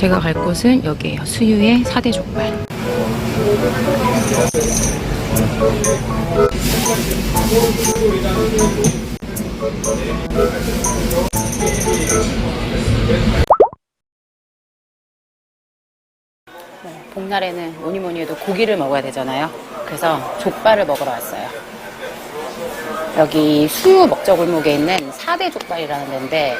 제가 갈 곳은 여기에요. 수유의 4대 족발. 네, 복날에는 뭐니 뭐니 해도 고기를 먹어야 되잖아요. 그래서 족발을 먹으러 왔어요. 여기 수유 먹자 골목에 있는 4대 족발이라는 데인데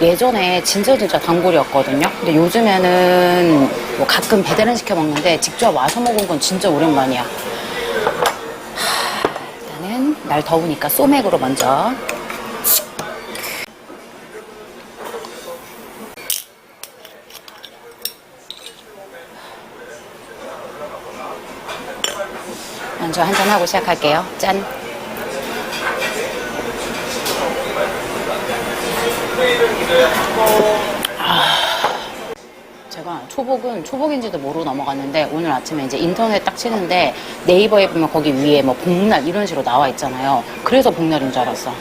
예전에 진짜 진짜 단골이었거든요. 근데 요즘에는 뭐 가끔 배달은 시켜 먹는데 직접 와서 먹은 건 진짜 오랜만이야. 하, 일단은 날 더우니까 소맥으로 먼저. 먼저 한잔하고 시작할게요. 짠. 제가 초복은 초복인지도 모르고 넘어갔는데 오늘 아침에 이제 인터넷 딱 치는데 네이버에 보면 거기 위에 뭐 복날 이런 식으로 나와 있잖아요. 그래서 복날인 줄 알았어.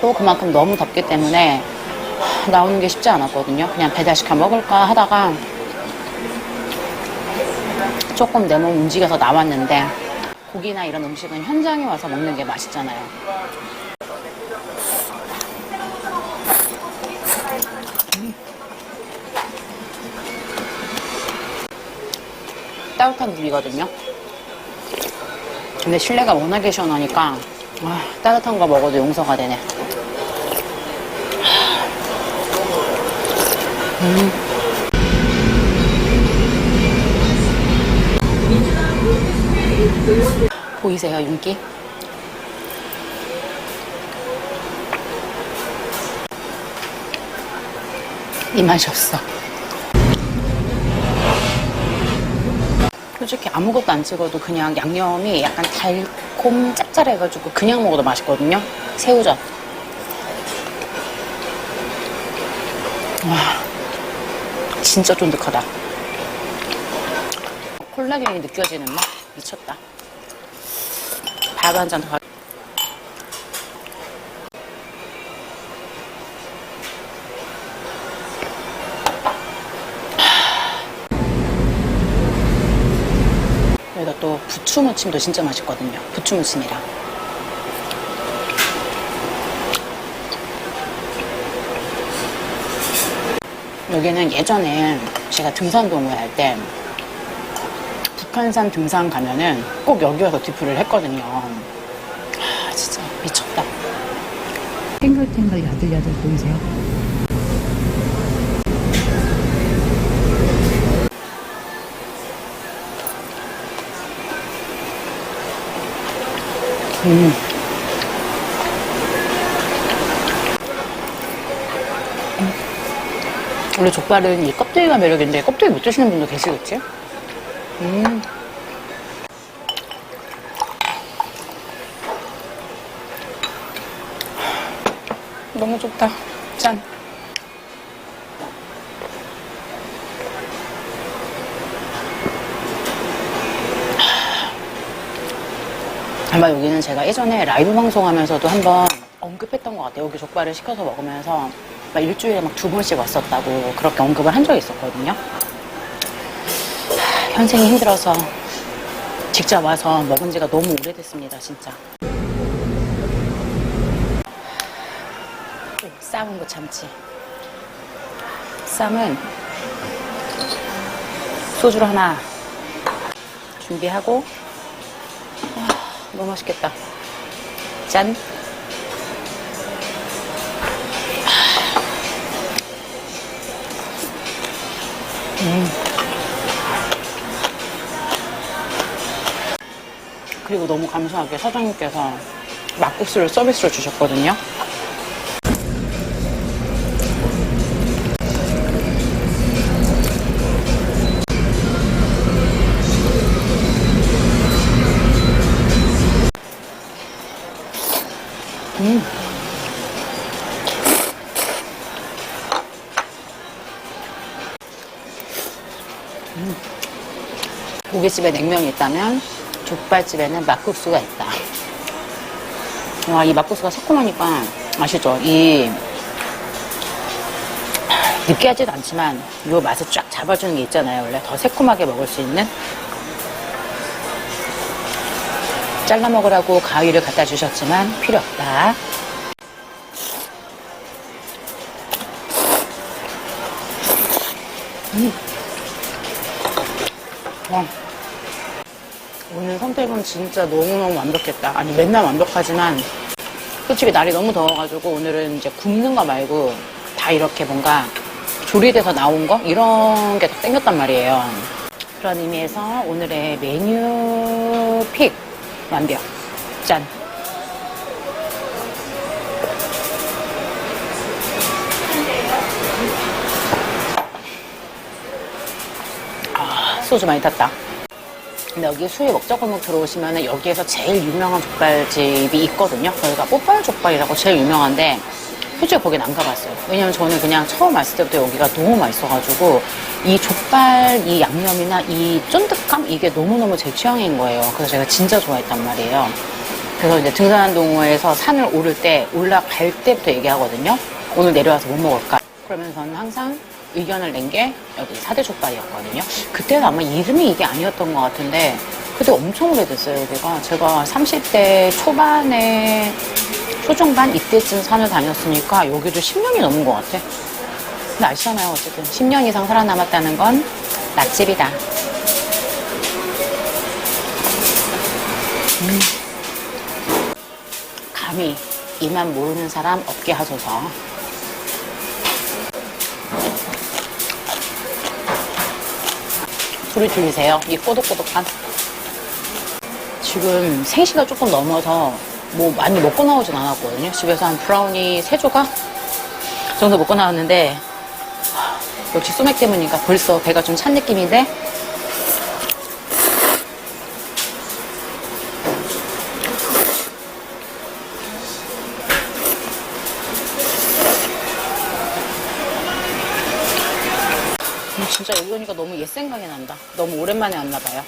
또 그만큼 너무 덥기 때문에 나오는 게 쉽지 않았거든요. 그냥 배달시켜 먹을까 하다가 조금 내 몸 움직여서 나왔는데 고기나 이런 음식은 현장에 와서 먹는 게 맛있잖아요. 따뜻한 물이거든요. 근데 실내가 워낙에 시원하니까 아, 따뜻한 거 먹어도 용서가 되네. 음. 보이세요, 윤기? 이 맛이 없어. 솔직히 아무것도 안 찍어도 그냥 양념이 약간 달콤 짭짤해가지고 그냥 먹어도 맛있거든요. 새우젓. 와, 진짜 쫀득하다. 콜라겐이 느껴지는 맛 미쳤다. 밥 한 잔 더. 여기가 또 부추무침도 진짜 맛있거든요. 부추무침이랑. 여기는 예전에 제가 등산 동호회 할 때 북한산 등산 가면은 꼭 여기 와서 뒤풀이를 했거든요. 아, 진짜 미쳤다. 탱글탱글 야들야들 보이세요? 음. 원래 족발은 이 껍데기가 매력인데 껍데기 못 드시는 분도 계시겠지? 음. 너무 좋다. 아마 여기는 제가 예전에 라이브 방송하면서도 한번 언급했던 것 같아요. 여기 족발을 시켜서 먹으면서 막 일주일에 막 두 번씩 왔었다고 그렇게 언급을 한 적이 있었거든요. 하, 현생이 힘들어서 직접 와서 먹은 지가 너무 오래됐습니다, 진짜. 또 쌈은 거 참치. 쌈은 소주를 하나 준비하고 너무 맛있겠다. 짠. 음. 그리고 너무 감사하게 사장님께서 막국수를 서비스로 주셨거든요. 고깃집에 냉면이 있다면 족발집에는 막국수가 있다. 와, 이 막국수가 새콤하니까 아시죠? 이 느끼하지도 않지만 요 맛을 쫙 잡아주는 게 있잖아요. 원래 더 새콤하게 먹을 수 있는. 잘라 먹으라고 가위를 갖다 주셨지만 필요 없다. 음. 와. 선택은 진짜 너무너무 완벽했다. 아니, 맨날 완벽하지만, 솔직히 날이 너무 더워가지고, 오늘은 이제 굽는 거 말고, 다 이렇게 뭔가 조리돼서 나온 거? 이런 게더 땡겼단 말이에요. 그런 의미에서 오늘의 메뉴 픽, 완벽. 짠. 아, 소주 많이 탔다. 근데 여기 수유 먹자골목 들어오시면 여기에서 제일 유명한 족발집이 있거든요. 거기가 뽀빨 족발이라고 제일 유명한데 솔직히 거긴 안 가봤어요. 왜냐면 저는 그냥 처음 왔을 때부터 여기가 너무 맛있어가지고 이 족발 이 양념이나 이 쫀득함 이게 너무너무 제 취향인 거예요. 그래서 제가 진짜 좋아했단 말이에요. 그래서 이제 등산동호에서 산을 오를 때 올라갈 때부터 얘기하거든요. 오늘 내려와서 뭐 먹을까? 그러면 저는 항상 의견을 낸 게 여기 사대 족발이었거든요. 그때는 아마 이름이 이게 아니었던 것 같은데 그때 엄청 오래됐어요 여기가. 제가 30대 초반에 초중반 이때쯤 산을 다녔으니까 여기도 10년이 넘은 것 같아. 근데 아시잖아요 어쨌든 10년 이상 살아남았다는 건 맛집이다. 감히 이만 모르는 사람 없게 하소서. 소리 들리세요? 이 꼬독꼬독한. 지금 3시가 조금 넘어서 뭐 많이 먹고 나오진 않았거든요. 집에서 한 브라우니 3조각 정도 먹고 나왔는데 하, 역시 소맥 때문인가 벌써 배가 좀 찬 느낌인데 오니까 너무 옛 생각이 난다. 너무 오랜만에 왔나 봐요.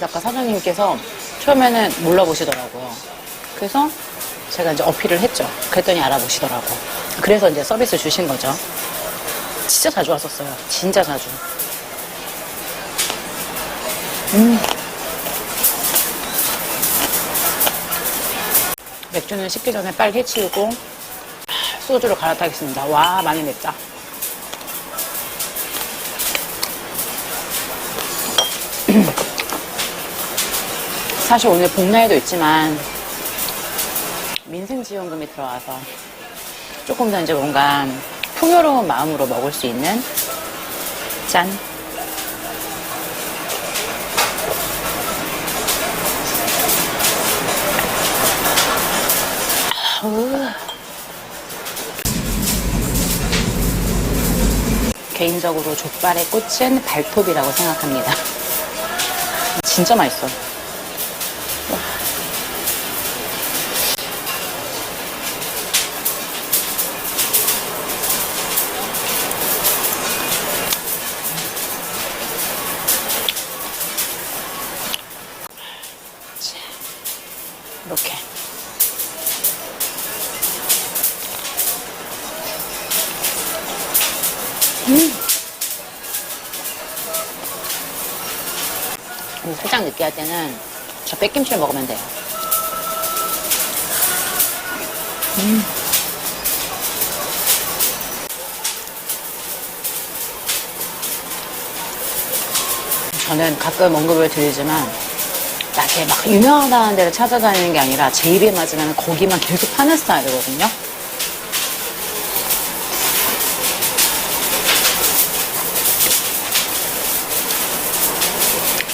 아까 사장님께서 처음에는 몰라보시더라고요. 그래서 제가 이제 어필을 했죠. 그랬더니 알아보시더라고. 그래서 이제 서비스 주신 거죠. 진짜 자주 왔었어요. 진짜 자주. 음. 맥주는 식기 전에 빨리 해치우고 아, 소주를 갈아타겠습니다. 와 많이 맵다. 사실 오늘 복날도 있지만 민생지원금이 들어와서 조금 더 이제 뭔가 풍요로운 마음으로 먹을 수 있는 짠. 개인적으로 족발의 꽃은 발톱이라고 생각합니다. 진짜 맛있어. 살짝 느끼할 때는 저 백김치를 먹으면 돼요. 음. 저는 가끔 언급을 드리지만 나게 막 유명하다는 데를 찾아다니는 게 아니라 제 입에 맞으면 거기만 계속 파는 스타일이거든요.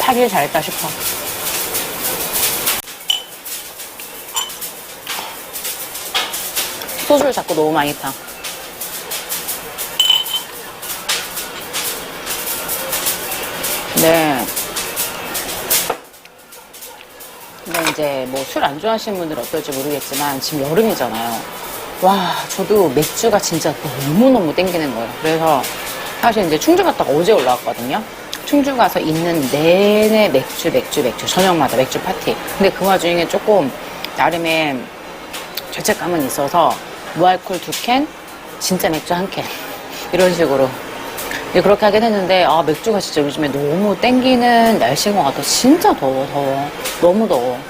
파길 잘했다 싶어. 소주를 자꾸 너무 많이 타. 네. 근데 이제 뭐 술 안 좋아하시는 분들은 어떨지 모르겠지만 지금 여름이잖아요. 와, 저도 맥주가 진짜 너무너무 땡기는 거예요. 그래서 사실 이제 충주 갔다가 어제 올라왔거든요. 충주 가서 있는 내내 맥주, 맥주, 맥주. 저녁마다 맥주 파티. 근데 그 와중에 조금 나름의 죄책감은 있어서 무알콜 두 캔, 진짜 맥주 한 캔. 이런 식으로. 그렇게 하긴 했는데, 아, 맥주가 진짜 요즘에 너무 땡기는 날씨인 것 같아. 진짜 더워, 더워. 너무 더워.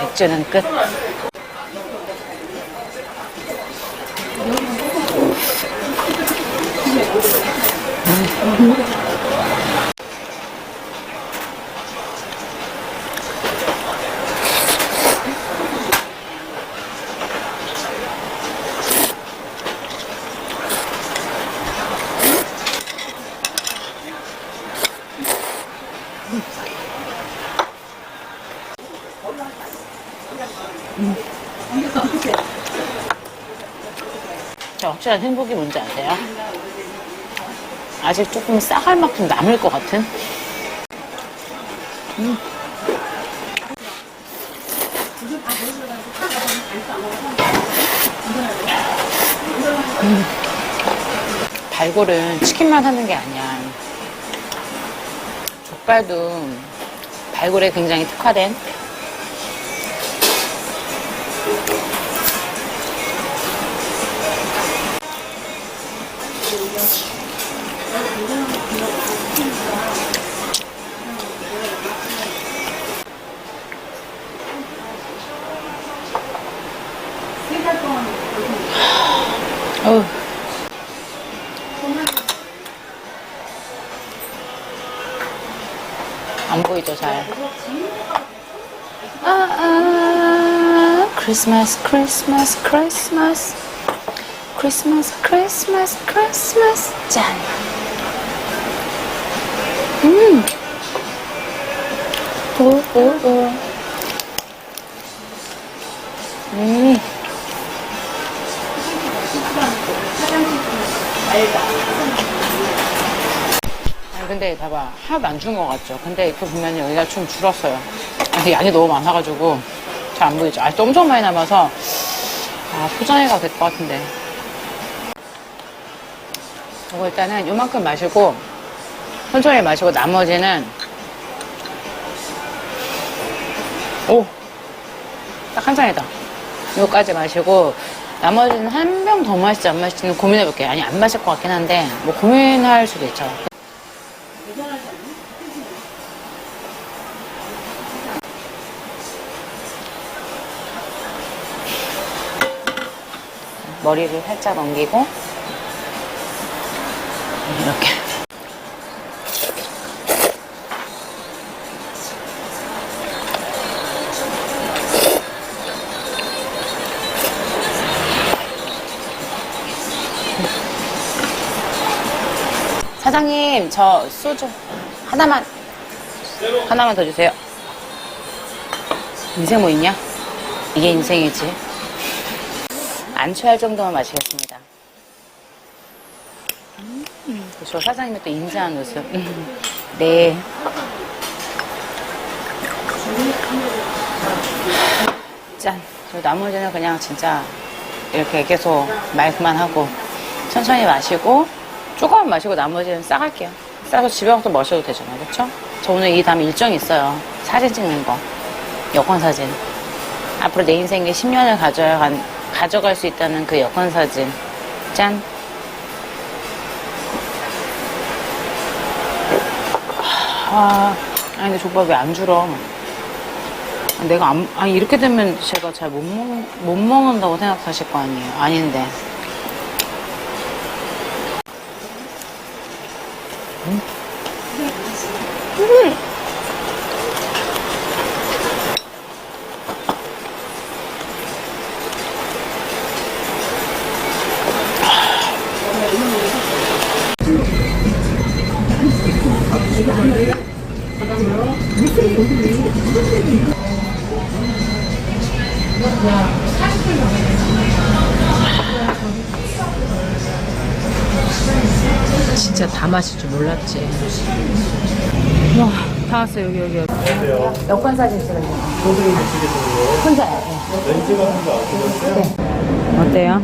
맥주는 끝. 저 확실한 행복이 뭔지 아세요? 아직 조금 싸갈 만큼 남을 것 같은? 음. 음. 발골은 치킨만 하는 게 아니야. 족발도 발골에 굉장히 특화된 어우. 안 보이죠, 잘. 아, 아, 크리스마스, 크리스마스, 크리스마스. 크리스마스, 크리스마스, 크리스마스. 짠. 음. 오, 오, 오. 음. 근데 봐봐 하나도 안 준 것 같죠? 근데 이거 보면 여기가 좀 줄었어요. 양이 너무 많아가지고 잘 안 보이죠? 아직도 엄청 많이 남아서 아 포장해가 될 것 같은데. 이거 일단은 요만큼 마시고 천천히 마시고 나머지는 오! 딱 한 잔이다. 요까지 마시고 나머지는 한 병 더 마실지 안 마실지는 고민해볼게요. 아니 안 마실 것 같긴 한데 뭐 고민할 수도 있죠 머리를 살짝 넘기고 이렇게. 사장님 저 소주 하나만 하나만 더 주세요. 인생 뭐 있냐? 이게 인생이지 안 취할 정도만 마시겠습니다. 음, 저 사장님이 또 인자한 웃음. 음, 네. 짠. 저 나머지는 그냥 진짜 이렇게 계속 말 그만하고 천천히 마시고 조금만 마시고 나머지는 싸갈게요. 싸서 집에 가서 마셔도 되잖아요. 그쵸? 저 오늘 이 다음에 일정이 있어요. 사진 찍는 거. 여권 사진. 앞으로 내 인생에 10년을 가져야 간, 가져갈 수 있다는 그 여권 사진. 짠. 아, 아니 근데 왜안 줄어? 내가 안, 아 이렇게 되면 제가 잘 못 먹, 못 먹는다고 생각하실 거 아니에요. 아닌데. 음. 음. 진짜 다 마실 줄 몰랐지. 와, 다 왔어, 여기, 여기, 여기. 여권 사진 찍어요. 혼자요. 네. 어때요?